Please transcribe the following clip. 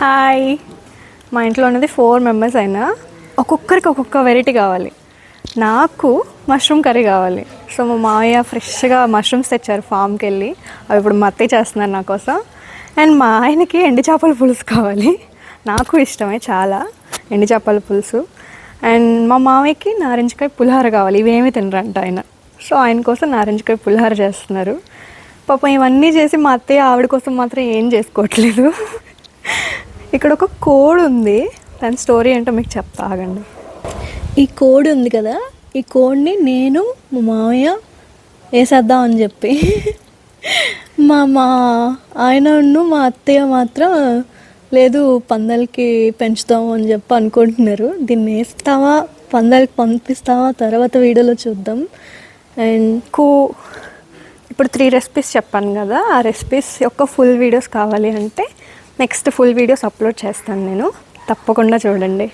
Hi. మా ఇంట్లో ఉన్నది ఫోర్ మెంబర్స్ అయినా ఒక్కొక్కరికి ఒక్కొక్క వెరైటీ కావాలి. నాకు మష్రూమ్ కర్రీ కావాలి. సో మా మావయ్య ఫ్రెష్గా మష్రూమ్స్ తెచ్చారు ఫామ్కి వెళ్ళి అవి ఇప్పుడు మత్తి చేస్తున్నారు నా కోసం. అండ్ మా ఆయనకి ఎండి చేపల పులుసు కావాలి. నాకు ఇష్టమే చాలా ఎండి చేపల పులుసు. అండ్ మా మామయ్యకి నారింజకాయ పులిహోర కావాలి. ఇవేమీ తినరంట ఆయన. సో ఆయన కోసం నారింజకాయ పులిహోర చేస్తున్నారు. పాపం ఇవన్నీ చేసి మా అత్తయ్య ఆవిడ కోసం మాత్రం ఏం చేసుకోవట్లేదు. ఇక్కడ ఒక కోడ్ ఉంది. దాని స్టోరీ ఏంటో మీకు చెప్తా ఆగండి. ఈ కోడ్ ఉంది కదా ఈ కోడ్ని నేను మా మామయ్య వేసేద్దాం అని చెప్పి. మా మా ఆయనను మా అత్తయ్య మాత్రం లేదు పందలకి పెంచుతాము అని చెప్పి అనుకుంటున్నారు. దీన్ని వేస్తావా? పందలకి పంపిస్తావా? తర్వాత వీడియోలో చూద్దాం. అండ్ కూ ఇప్పుడు త్రీ రెసిపీస్ చెప్పాను కదా. ఆ రెసిపీస్ యొక్క ఫుల్ వీడియోస్ కావాలి అంటే నెక్స్ట్ ఫుల్ వీడియోస్ అప్లోడ్ చేస్తాను నేను. తప్పకుండా చూడండి.